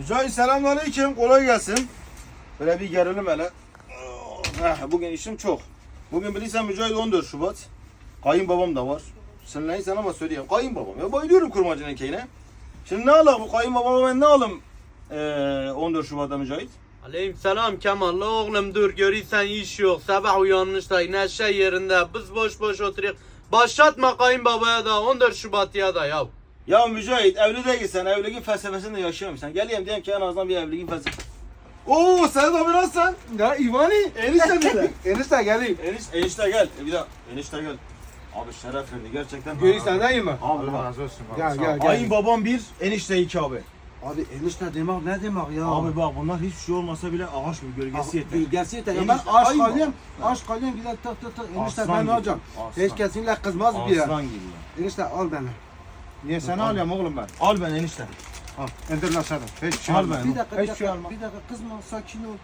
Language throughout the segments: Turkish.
Mücahit selamünaleyküm. Kolay gelsin. Böyle bir gerilim hele. Heh, bugün işim çok. Bugün bilirsen Mücahit 14 Şubat. Kayınbabam da var. Sen neysen ama söyleyeyim. Kayınbabam. Ya bayılıyorum kurmacının keyine. Şimdi ne alalım bu kayınbabama ben ne alayım ee, 14 Şubat'ta Mücahit? Aleyküm selam Kemal. Oğlum dur görürsen iş yok. Sabah uyanmış da neşe yerinde. Biz boş boş oturuyoruz. Başlatma kayınbabaya da 14 Şubat ya da ya. Ya Mücahit evli değilsen evliliğin felsefesini de yaşıyorsun. Geleyim diyeyim ki en azından bir evliliğin felsefesi. Oo sen abi nasılsın? Ya İvani. Enişte dedi. Enişte geleyim. Eniş, enişte gel. E, bir daha enişte gel. Abi şeref verdi gerçekten. Görürsen değil mi? Abi Allah razı olsun. Gel gel gel. Ayın babam bir, enişte iki abi. Abi enişte demek ne demek ya? Abi bak bunlar hiçbir şey olmasa bile ağaç gibi gölgesi yeter. Gölgesi yeter. Ya Enişte, ben aşk ayıp kalayım. Aşk kalayım bir de tık tık tık. Enişte Aslan ben gibi, alacağım. aslan. Hiç kesinlikle kızmaz bir ya. Aslan gibi ya. Enişte al beni. Niye seni alıyorum oğlum ben? Al ben enişte. Al. İndir lan seni. Hiç şey Al ben. Bir dakika bir Hiç şey dakika. alma. Bir dakika kızma sakin ol.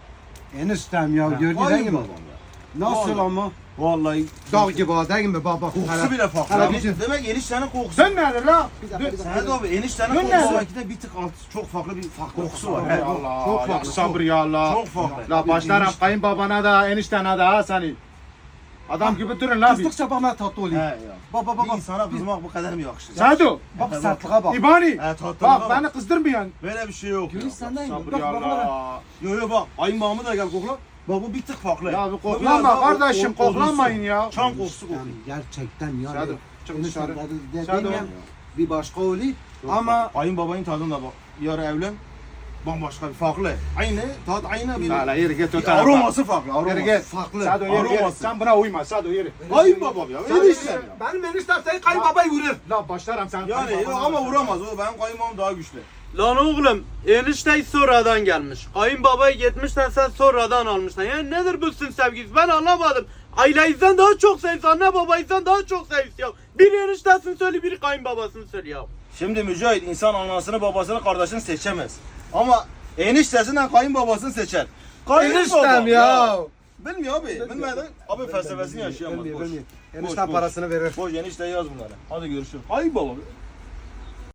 Eniştem ya gördün Ayın değil mi? babam ya. Nasıl Vallahi. ama? Vallahi Dağ gibi ha değil mi baba? kokusu bile farklı. Hele Abi, bizim- Demek eniştenin kokusu. Sen nedir la? Bir dakika bir Sen de dakika. abi eniştenin Dön kokusu nerede? belki de bir tık alt, çok farklı bir farklı kokusu var. Allah He. Allah. Çok farklı, sabır ya Allah. Çok farklı. La başlarım kayınbabana da eniştene de ha seni. Adam gibi durun la bir. Kızdıkça bana tatlı He oluyor. ya. Baba Bir baba. insana kızmak bu kadar mı yakışır? ya? Sadu. Bak sertliğe bak. İbani. He tatlılığa Bak bak. beni kızdırmayan. Böyle bir şey yok ya. Mi? Sabır Bak ya bak bak. Allah. Yo yo bak. Ayın mamı da gel kokla. Bak bu bir tık farklı. Ya bir daha kardeşim koklanmayın ya. Çam kokusu kokuyor. Gerçekten yani. Sadu, çık dışarı. Sadu. bir başka oluyor. Ama Ayın babayın tadını da bak. Yarı evlen. Bambaşka bir farklı. Aynı tat aynı bir. La la yürü git o tarafa. aroması farklı. Aroması. Yürü git. farklı. Sadu yürü. Aroması. Sen buna uyma Sadu yürü. Ayın babam ya. Sen Öyle işte. Benim eniştem senin kayınbabayı vurur. La başlarım sen. Yani ama vuramaz. O benim kayınbabam daha güçlü. Lan oğlum enişte sonradan gelmiş. Kayınbabayı gitmişler sen sonradan almışlar. Yani nedir bu sizin sevginiz ben anlamadım. Ailenizden daha çok seviyorsun anne babayızdan daha çok seviyorsun ya. Biri eniştesini söyle biri kayınbabasını söyle ya. Şimdi Mücahit insan anasını babasını kardeşini seçemez. Ama eniştesinden kayınbabasını seçer. Eniştem ya. Bilmiyor abi. Bilmeden abi felsefesini yaşayamaz. Boş. Enişten boş. parasını verir. Boş enişte yaz bunları. Hadi görüşürüz. Ay baba.